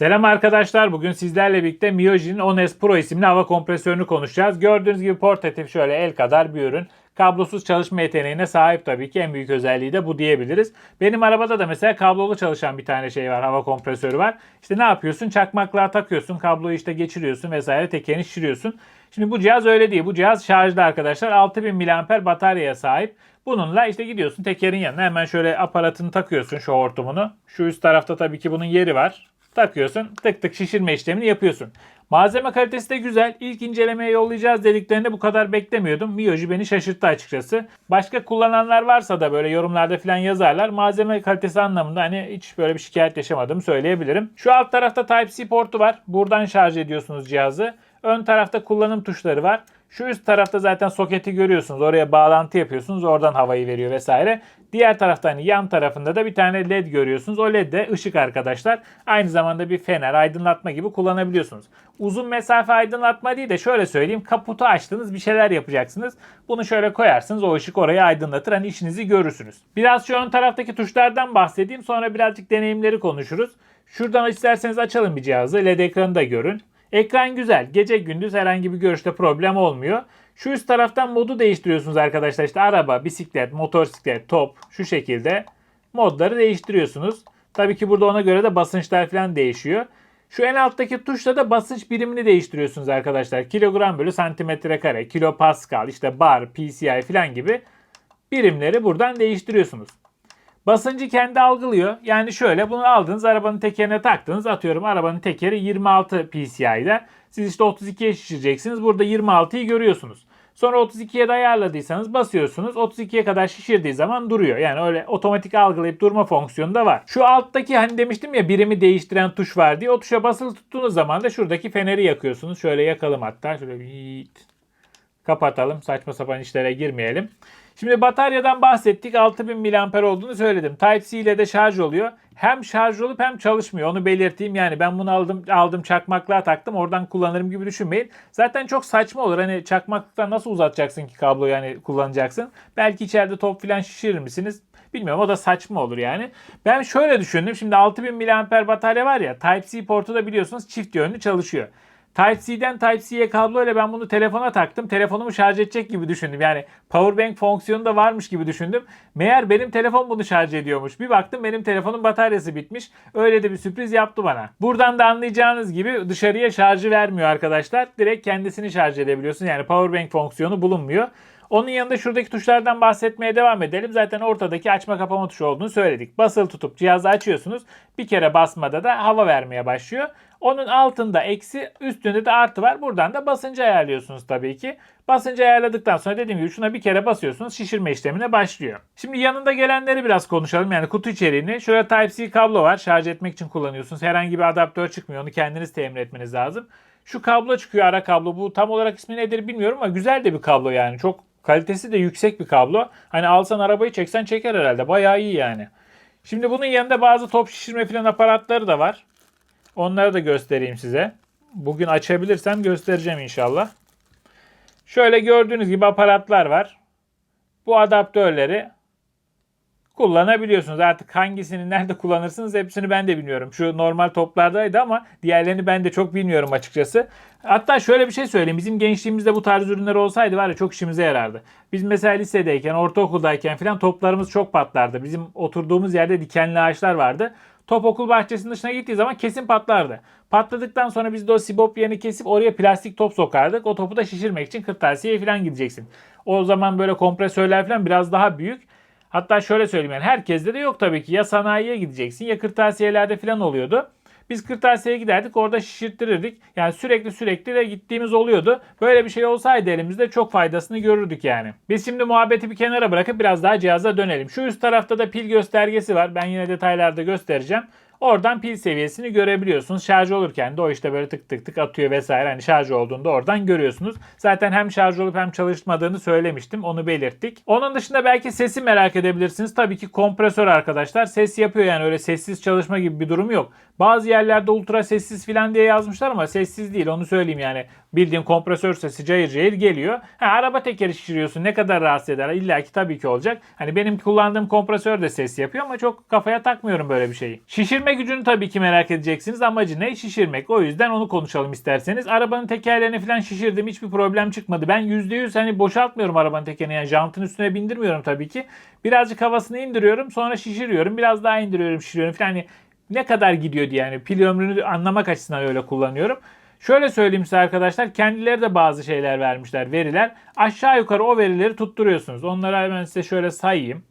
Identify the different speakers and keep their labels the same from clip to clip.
Speaker 1: Selam arkadaşlar. Bugün sizlerle birlikte Mioji'nin Ones Pro isimli hava kompresörünü konuşacağız. Gördüğünüz gibi portatif şöyle el kadar bir ürün. Kablosuz çalışma yeteneğine sahip tabii ki en büyük özelliği de bu diyebiliriz. Benim arabada da mesela kablolu çalışan bir tane şey var, hava kompresörü var. İşte ne yapıyorsun? Çakmaklığa takıyorsun, kabloyu işte geçiriyorsun vesaire tekerini şişiriyorsun. Şimdi bu cihaz öyle değil. Bu cihaz şarjlı arkadaşlar. 6000 mAh bataryaya sahip. Bununla işte gidiyorsun tekerin yanına hemen şöyle aparatını takıyorsun şu hortumunu. Şu üst tarafta tabii ki bunun yeri var. Takıyorsun tık tık şişirme işlemini yapıyorsun. Malzeme kalitesi de güzel. İlk incelemeye yollayacağız dediklerinde bu kadar beklemiyordum. Miyoji beni şaşırttı açıkçası. Başka kullananlar varsa da böyle yorumlarda falan yazarlar. Malzeme kalitesi anlamında hani hiç böyle bir şikayet yaşamadım söyleyebilirim. Şu alt tarafta Type-C portu var. Buradan şarj ediyorsunuz cihazı. Ön tarafta kullanım tuşları var. Şu üst tarafta zaten soketi görüyorsunuz. Oraya bağlantı yapıyorsunuz. Oradan havayı veriyor vesaire. Diğer tarafta hani yan tarafında da bir tane led görüyorsunuz. O led de ışık arkadaşlar. Aynı zamanda bir fener, aydınlatma gibi kullanabiliyorsunuz. Uzun mesafe aydınlatma değil de şöyle söyleyeyim. Kaputu açtınız bir şeyler yapacaksınız. Bunu şöyle koyarsınız. O ışık orayı aydınlatır. Hani işinizi görürsünüz. Biraz şu ön taraftaki tuşlardan bahsedeyim. Sonra birazcık deneyimleri konuşuruz. Şuradan isterseniz açalım bir cihazı. LED ekranı da görün. Ekran güzel. Gece gündüz herhangi bir görüşte problem olmuyor. Şu üst taraftan modu değiştiriyorsunuz arkadaşlar. İşte araba, bisiklet, motosiklet, top şu şekilde modları değiştiriyorsunuz. Tabii ki burada ona göre de basınçlar falan değişiyor. Şu en alttaki tuşla da basınç birimini değiştiriyorsunuz arkadaşlar. Kilogram bölü santimetre kare, kilo pascal, işte bar, PCI falan gibi birimleri buradan değiştiriyorsunuz. Basıncı kendi algılıyor. Yani şöyle bunu aldınız arabanın tekerine taktınız. Atıyorum arabanın tekeri 26 PCI'de. Siz işte 32'ye şişireceksiniz. Burada 26'yı görüyorsunuz. Sonra 32'ye de ayarladıysanız basıyorsunuz. 32'ye kadar şişirdiği zaman duruyor. Yani öyle otomatik algılayıp durma fonksiyonu da var. Şu alttaki hani demiştim ya birimi değiştiren tuş var diye. O tuşa basılı tuttuğunuz zaman da şuradaki feneri yakıyorsunuz. Şöyle yakalım hatta. Şöyle kapatalım. Saçma sapan işlere girmeyelim. Şimdi bataryadan bahsettik. 6000 mAh olduğunu söyledim. Type-C ile de şarj oluyor. Hem şarj olup hem çalışmıyor. Onu belirteyim. Yani ben bunu aldım aldım çakmaklığa taktım. Oradan kullanırım gibi düşünmeyin. Zaten çok saçma olur. Hani çakmaklıktan nasıl uzatacaksın ki kabloyu yani kullanacaksın. Belki içeride top falan şişirir misiniz? Bilmiyorum o da saçma olur yani. Ben şöyle düşündüm. Şimdi 6000 mAh batarya var ya Type-C portu da biliyorsunuz çift yönlü çalışıyor. Type-C'den Type-C'ye kabloyla ben bunu telefona taktım. Telefonumu şarj edecek gibi düşündüm. Yani powerbank fonksiyonu da varmış gibi düşündüm. Meğer benim telefon bunu şarj ediyormuş. Bir baktım benim telefonun bataryası bitmiş. Öyle de bir sürpriz yaptı bana. Buradan da anlayacağınız gibi dışarıya şarjı vermiyor arkadaşlar. Direkt kendisini şarj edebiliyorsun. Yani powerbank fonksiyonu bulunmuyor. Onun yanında şuradaki tuşlardan bahsetmeye devam edelim. Zaten ortadaki açma kapama tuşu olduğunu söyledik. Basılı tutup cihazı açıyorsunuz. Bir kere basmada da hava vermeye başlıyor. Onun altında eksi, üstünde de artı var. Buradan da basıncı ayarlıyorsunuz tabii ki. Basıncı ayarladıktan sonra dediğim gibi şuna bir kere basıyorsunuz. Şişirme işlemine başlıyor. Şimdi yanında gelenleri biraz konuşalım. Yani kutu içeriğini. Şurada Type-C kablo var. Şarj etmek için kullanıyorsunuz. Herhangi bir adaptör çıkmıyor. Onu kendiniz temin etmeniz lazım. Şu kablo çıkıyor ara kablo. Bu tam olarak ismi nedir bilmiyorum ama güzel de bir kablo yani. Çok kalitesi de yüksek bir kablo. Hani alsan arabayı çeksen çeker herhalde. Bayağı iyi yani. Şimdi bunun yanında bazı top şişirme falan aparatları da var. Onları da göstereyim size. Bugün açabilirsem göstereceğim inşallah. Şöyle gördüğünüz gibi aparatlar var. Bu adaptörleri kullanabiliyorsunuz. Artık hangisini nerede kullanırsınız hepsini ben de bilmiyorum. Şu normal toplardaydı ama diğerlerini ben de çok bilmiyorum açıkçası. Hatta şöyle bir şey söyleyeyim. Bizim gençliğimizde bu tarz ürünler olsaydı var ya çok işimize yarardı. Biz mesela lisedeyken, ortaokuldayken falan toplarımız çok patlardı. Bizim oturduğumuz yerde dikenli ağaçlar vardı. Top okul bahçesinin dışına gittiği zaman kesin patlardı. Patladıktan sonra biz de o sibop yerini kesip oraya plastik top sokardık. O topu da şişirmek için kırtasiyeye falan gideceksin. O zaman böyle kompresörler falan biraz daha büyük. Hatta şöyle söyleyeyim yani herkeste de yok tabii ki. Ya sanayiye gideceksin ya kırtasiyelerde falan oluyordu. Biz kırtasiyeye giderdik orada şişirttirirdik. Yani sürekli sürekli de gittiğimiz oluyordu. Böyle bir şey olsaydı elimizde çok faydasını görürdük yani. Biz şimdi muhabbeti bir kenara bırakıp biraz daha cihaza dönelim. Şu üst tarafta da pil göstergesi var. Ben yine detaylarda göstereceğim. Oradan pil seviyesini görebiliyorsunuz. Şarj olurken de o işte böyle tık tık tık atıyor vesaire. Hani şarj olduğunda oradan görüyorsunuz. Zaten hem şarj olup hem çalışmadığını söylemiştim. Onu belirttik. Onun dışında belki sesi merak edebilirsiniz. Tabii ki kompresör arkadaşlar. Ses yapıyor yani öyle sessiz çalışma gibi bir durum yok. Bazı yerlerde ultra sessiz falan diye yazmışlar ama sessiz değil onu söyleyeyim yani. Bildiğin kompresör sesi cayır cayır geliyor. Ha, araba tekeri şişiriyorsun ne kadar rahatsız eder? İlla ki tabii ki olacak. Hani benim kullandığım kompresör de ses yapıyor ama çok kafaya takmıyorum böyle bir şeyi. Şişirme gücünü tabii ki merak edeceksiniz. Amacı ne? Şişirmek. O yüzden onu konuşalım isterseniz. Arabanın tekerlerini falan şişirdim. Hiçbir problem çıkmadı. Ben %100 hani boşaltmıyorum arabanın tekerini. Yani jantın üstüne bindirmiyorum tabii ki. Birazcık havasını indiriyorum. Sonra şişiriyorum. Biraz daha indiriyorum, şişiriyorum falan. Hani ne kadar gidiyor diye yani pil ömrünü anlamak açısından öyle kullanıyorum. Şöyle söyleyeyim size arkadaşlar kendileri de bazı şeyler vermişler veriler. Aşağı yukarı o verileri tutturuyorsunuz. Onları hemen size şöyle sayayım.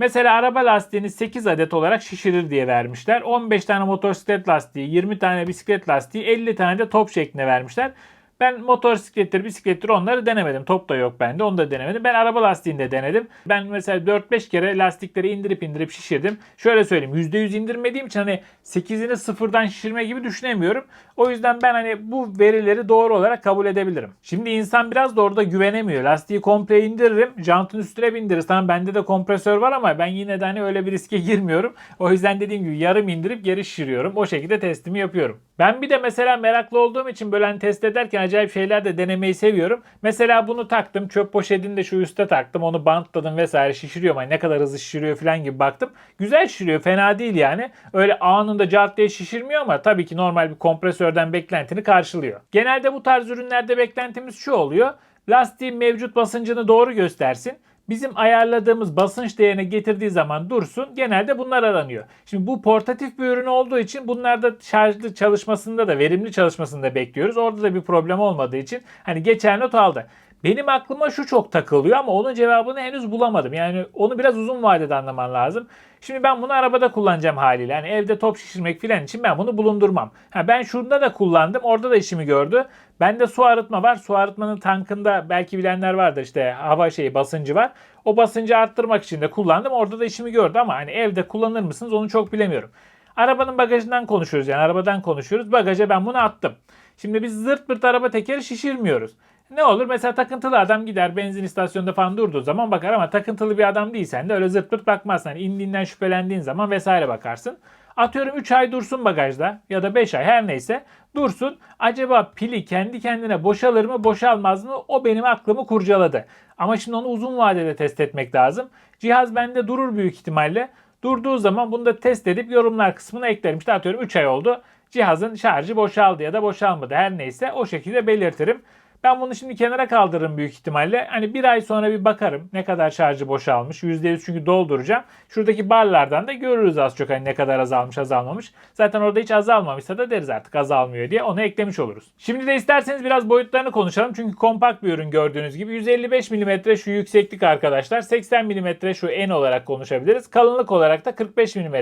Speaker 1: Mesela araba lastiğini 8 adet olarak şişirir diye vermişler. 15 tane motosiklet lastiği, 20 tane bisiklet lastiği, 50 tane de top şeklinde vermişler. Ben motosiklettir, bisiklettir onları denemedim. Top da yok bende. Onu da denemedim. Ben araba lastiğinde denedim. Ben mesela 4-5 kere lastikleri indirip indirip şişirdim. Şöyle söyleyeyim. %100 indirmediğim için hani 8'ini sıfırdan şişirme gibi düşünemiyorum. O yüzden ben hani bu verileri doğru olarak kabul edebilirim. Şimdi insan biraz da orada güvenemiyor. Lastiği komple indiririm. Jantın üstüne bindiririz. Tamam bende de kompresör var ama ben yine de hani öyle bir riske girmiyorum. O yüzden dediğim gibi yarım indirip geri şişiriyorum. O şekilde testimi yapıyorum. Ben bir de mesela meraklı olduğum için böyle hani test ederken acayip şeyler de denemeyi seviyorum. Mesela bunu taktım. Çöp poşetini de şu üste taktım. Onu bantladım vesaire şişiriyorum. Hani ne kadar hızlı şişiriyor falan gibi baktım. Güzel şişiriyor. Fena değil yani. Öyle anında cart diye şişirmiyor ama tabii ki normal bir kompresörden beklentini karşılıyor. Genelde bu tarz ürünlerde beklentimiz şu oluyor. Lastiğin mevcut basıncını doğru göstersin bizim ayarladığımız basınç değerine getirdiği zaman dursun. Genelde bunlar aranıyor. Şimdi bu portatif bir ürün olduğu için bunlarda şarjlı çalışmasında da verimli çalışmasında bekliyoruz. Orada da bir problem olmadığı için hani geçer not aldı. Benim aklıma şu çok takılıyor ama onun cevabını henüz bulamadım. Yani onu biraz uzun vadede anlaman lazım. Şimdi ben bunu arabada kullanacağım haliyle. Yani evde top şişirmek filan için ben bunu bulundurmam. Ha ben şurada da kullandım. Orada da işimi gördü. Bende su arıtma var. Su arıtmanın tankında belki bilenler vardır işte hava şeyi basıncı var. O basıncı arttırmak için de kullandım. Orada da işimi gördü ama hani evde kullanır mısınız onu çok bilemiyorum. Arabanın bagajından konuşuyoruz yani arabadan konuşuyoruz. Bagaja ben bunu attım. Şimdi biz zırt pırt araba tekeri şişirmiyoruz. Ne olur mesela takıntılı adam gider benzin istasyonunda falan durduğu zaman bakar ama takıntılı bir adam değilsen de öyle zırt pırt bakmazsın. Yani indiğinden şüphelendiğin zaman vesaire bakarsın. Atıyorum 3 ay dursun bagajda ya da 5 ay her neyse dursun. Acaba pili kendi kendine boşalır mı boşalmaz mı o benim aklımı kurcaladı. Ama şimdi onu uzun vadede test etmek lazım. Cihaz bende durur büyük ihtimalle. Durduğu zaman bunu da test edip yorumlar kısmına eklerim. İşte atıyorum 3 ay oldu. Cihazın şarjı boşaldı ya da boşalmadı her neyse o şekilde belirtirim. Ben bunu şimdi kenara kaldırırım büyük ihtimalle. Hani bir ay sonra bir bakarım ne kadar şarjı boşalmış. %100 çünkü dolduracağım. Şuradaki barlardan da görürüz az çok hani ne kadar azalmış azalmamış. Zaten orada hiç azalmamışsa da deriz artık azalmıyor diye onu eklemiş oluruz. Şimdi de isterseniz biraz boyutlarını konuşalım. Çünkü kompakt bir ürün gördüğünüz gibi. 155 mm şu yükseklik arkadaşlar. 80 mm şu en olarak konuşabiliriz. Kalınlık olarak da 45 mm.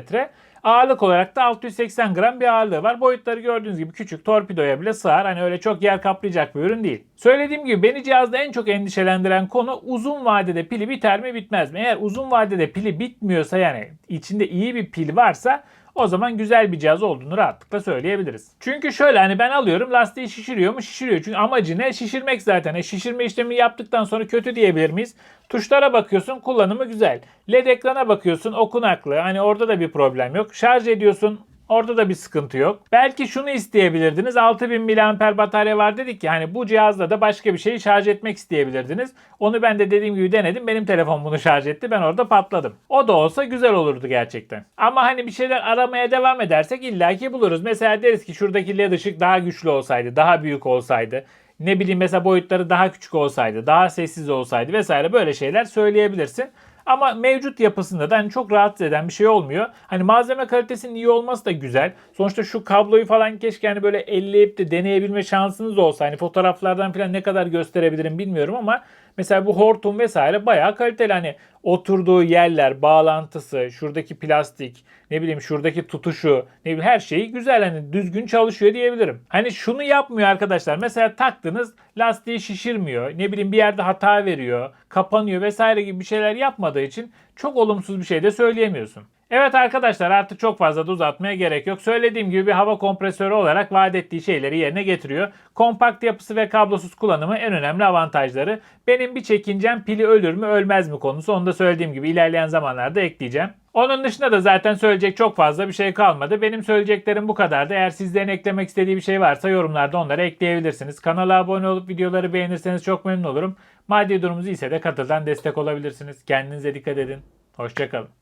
Speaker 1: Ağırlık olarak da 680 gram bir ağırlığı var. Boyutları gördüğünüz gibi küçük torpidoya bile sığar. Hani öyle çok yer kaplayacak bir ürün değil. Söylediğim gibi beni cihazda en çok endişelendiren konu uzun vadede pili biter mi bitmez mi? Eğer uzun vadede pili bitmiyorsa yani içinde iyi bir pil varsa o zaman güzel bir cihaz olduğunu rahatlıkla söyleyebiliriz. Çünkü şöyle hani ben alıyorum lastiği şişiriyor mu? Şişiriyor. Çünkü amacı ne? Şişirmek zaten. E şişirme işlemi yaptıktan sonra kötü diyebilir miyiz? Tuşlara bakıyorsun kullanımı güzel. LED ekrana bakıyorsun okunaklı. Hani orada da bir problem yok. Şarj ediyorsun Orada da bir sıkıntı yok. Belki şunu isteyebilirdiniz. 6000 mAh batarya var dedik ki hani bu cihazla da başka bir şeyi şarj etmek isteyebilirdiniz. Onu ben de dediğim gibi denedim. Benim telefon bunu şarj etti. Ben orada patladım. O da olsa güzel olurdu gerçekten. Ama hani bir şeyler aramaya devam edersek illaki buluruz. Mesela deriz ki şuradaki led ışık daha güçlü olsaydı, daha büyük olsaydı ne bileyim mesela boyutları daha küçük olsaydı, daha sessiz olsaydı vesaire böyle şeyler söyleyebilirsin. Ama mevcut yapısında da hani çok rahatsız eden bir şey olmuyor. Hani malzeme kalitesinin iyi olması da güzel. Sonuçta şu kabloyu falan keşke hani böyle elleyip de deneyebilme şansınız olsa. Hani fotoğraflardan falan ne kadar gösterebilirim bilmiyorum ama mesela bu hortum vesaire bayağı kaliteli. Hani oturduğu yerler, bağlantısı, şuradaki plastik, ne bileyim şuradaki tutuşu, ne bileyim her şeyi güzel hani düzgün çalışıyor diyebilirim. Hani şunu yapmıyor arkadaşlar. Mesela taktınız lastiği şişirmiyor. Ne bileyim bir yerde hata veriyor, kapanıyor vesaire gibi bir şeyler yapmadığı için çok olumsuz bir şey de söyleyemiyorsun. Evet arkadaşlar artık çok fazla da uzatmaya gerek yok. Söylediğim gibi bir hava kompresörü olarak vaat ettiği şeyleri yerine getiriyor. Kompakt yapısı ve kablosuz kullanımı en önemli avantajları. Benim bir çekincem pili ölür mü ölmez mi konusu. Onu da söylediğim gibi ilerleyen zamanlarda ekleyeceğim. Onun dışında da zaten söyleyecek çok fazla bir şey kalmadı. Benim söyleyeceklerim bu kadardı. Eğer sizlerin eklemek istediği bir şey varsa yorumlarda onları ekleyebilirsiniz. Kanala abone olup videoları beğenirseniz çok memnun olurum. Maddi durumunuz ise de katıldan destek olabilirsiniz. Kendinize dikkat edin. Hoşçakalın.